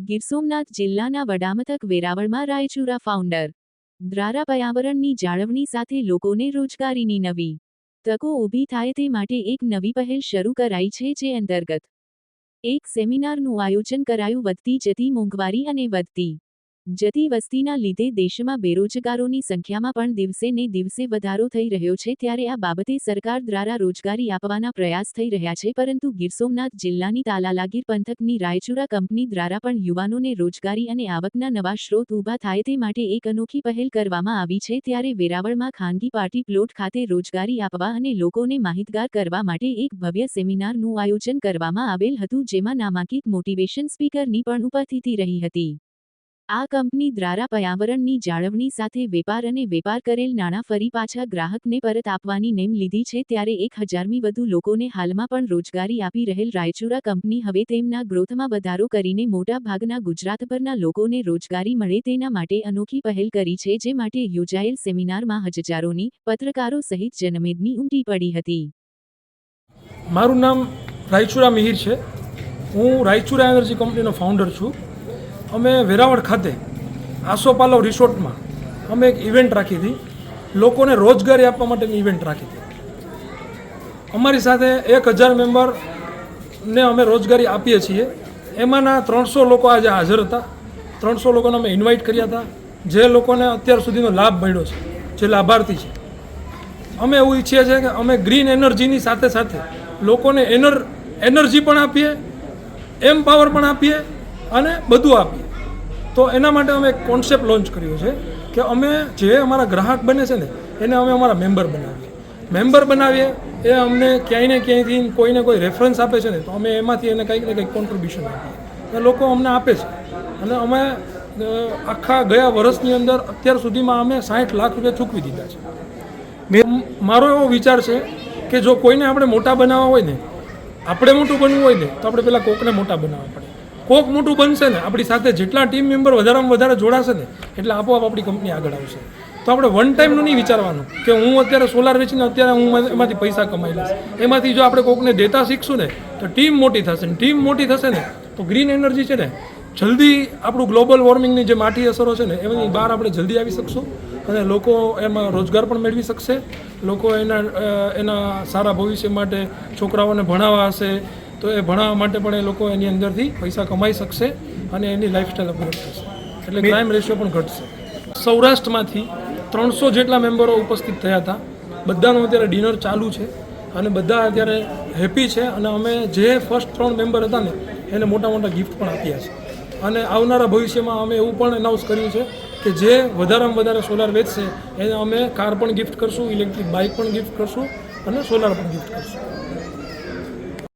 ગીર સોમનાથ જિલ્લાના વડામથક વેરાવળમાં રાયચુરા ફાઉન્ડર દ્રારા પર્યાવરણની જાળવણી સાથે લોકોને રોજગારીની નવી તકો ઊભી થાય તે માટે એક નવી પહેલ શરૂ કરાઈ છે જે અંતર્ગત એક સેમિનારનું આયોજન કરાયું વધતી જતી મોંઘવારી અને વધતી જતી વસ્તીના લીધે દેશમાં બેરોજગારોની સંખ્યામાં પણ દિવસે ને દિવસે વધારો થઈ રહ્યો છે ત્યારે આ બાબતે સરકાર દ્વારા રોજગારી આપવાના પ્રયાસ થઈ રહ્યા છે પરંતુ ગીર સોમનાથ જિલ્લાની તાલાલાગીર પંથકની રાયચુરા કંપની દ્વારા પણ યુવાનોને રોજગારી અને આવકના નવા સ્ત્રોત ઊભા થાય તે માટે એક અનોખી પહેલ કરવામાં આવી છે ત્યારે વેરાવળમાં ખાનગી પાર્ટી પ્લોટ ખાતે રોજગારી આપવા અને લોકોને માહિતગાર કરવા માટે એક ભવ્ય સેમિનારનું આયોજન કરવામાં આવેલ હતું જેમાં નામાંકિત મોટિવેશન સ્પીકરની પણ ઉપસ્થિતિ રહી હતી. આ કંપની દ્વારા પર્યાવરણની જાળવણી સાથે વેપાર અને વેપાર કરેલ નાણાં ફરી પાછા ગ્રાહકને પરત આપવાની નેમ લીધી છે ત્યારે એક હજારમી વધુ લોકોને હાલમાં પણ રોજગારી આપી રહેલ રાયચુરા કંપની હવે તેમના ગ્રોથમાં વધારો કરીને મોટા ભાગના ગુજરાતભરના લોકોને રોજગારી મળે તેના માટે અનોખી પહેલ કરી છે, જે માટે યોજાયેલ સેમિનારમાં હજારોની પત્રકારો સહિત જનમેદની ઉમટી પડી હતી. મારું નામ રાયચુરા મિહિર છે. હું રાયચુરા એનર્જી કંપનીનો ફાઉન્ડર છું. અમે વેરાવળ ખાતે આસોપાલવ રિસોર્ટમાં અમે એક ઇવેન્ટ રાખી હતી. લોકોને રોજગારી આપવા માટેની ઇવેન્ટ રાખી હતી. અમારી સાથે એક હજાર મેમ્બરને અમે રોજગારી આપીએ છીએ. એમાંના ત્રણસો લોકો આજે હાજર હતા. ત્રણસો લોકોને અમે ઇન્વાઇટ કર્યા હતા. જે લોકોને અત્યાર સુધીનો લાભ મળ્યો છે, જે લાભાર્થી છે. અમે એવું ઈચ્છીએ છીએ કે અમે ગ્રીન એનર્જીની સાથે સાથે લોકોને એનર એનર્જી પણ આપીએ એમ પાવર પણ આપીએ અને બધું આપીએ. તો એના માટે અમે એક કોન્સેપ્ટ લોન્ચ કર્યો છે કે અમે જે અમારા ગ્રાહક બને છે ને, એને અમે અમારા મેમ્બર બનાવીએ. મેમ્બર બનાવીએ, એ અમને ક્યાંય ને ક્યાંયથી કોઈને કોઈ રેફરન્સ આપે છે ને, તો અમે એમાંથી એને કંઈક ને કંઈક કોન્ટ્રીબ્યુશન આપીએ. એ લોકો અમને આપે છે. અને અમે આખા ગયા વર્ષની અંદર અત્યાર સુધીમાં અમે સાઠ લાખ રૂપિયા ચૂકવી દીધા છે. મેં મારો એવો વિચાર છે કે જો કોઈને આપણે મોટા બનાવવા હોય ને, આપણે મોટું બનવું હોય ને, તો આપણે પહેલાં કોકને મોટા બનાવવા પડે. કોક મોટું બનશે ને, આપણી સાથે જેટલા ટીમ મેમ્બર વધારેમાં વધારે જોડાશે ને, એટલે આપોઆપ આપણી કંપની આગળ આવશે. તો આપણે વન ટાઈમનું નહીં વિચારવાનું કે હું અત્યારે સોલાર વેચીને અત્યારે હું એમાંથી પૈસા કમાઈ લઈશ. એમાંથી જો આપણે કોકને દેતા શીખશું ને, તો ટીમ મોટી થશે ને ટીમ મોટી થશે ને, તો ગ્રીન એનર્જી છે ને, જલ્દી આપણું ગ્લોબલ વોર્મિંગની જે માઠી અસરો છે ને, એની બહાર આપણે જલ્દી આવી શકશું અને લોકો એમાં રોજગાર પણ મેળવી શકશે. લોકો એના એના સારા ભવિષ્ય માટે છોકરાઓને ભણાવવા હશે તો એ ભણાવવા માટે પણ એ લોકો એની અંદરથી પૈસા કમાઈ શકશે અને એની લાઈફસ્ટાઈલ અપગ્રેડ થશે. એટલે ક્રાઇમ રેશિયો પણ ઘટશે. સૌરાષ્ટ્રમાંથી ત્રણસો જેટલા મેમ્બરો ઉપસ્થિત થયા હતા. બધાનું અત્યારે ડિનર ચાલુ છે અને બધા અત્યારે હેપી છે અને અમે જે ફર્સ્ટ ત્રણ મેમ્બર હતા ને એને મોટા મોટા ગિફ્ટ પણ આપ્યા છે. અને આવનારા ભવિષ્યમાં અમે એવું પણ એનાઉન્સ કર્યું છે કે જે વધારેમાં વધારે સોલાર વેચશે એને અમે કાર પણ ગિફ્ટ કરશું ઇલેક્ટ્રિક બાઇક પણ ગિફ્ટ કરશું અને સોલાર પણ ગિફ્ટ કરશું.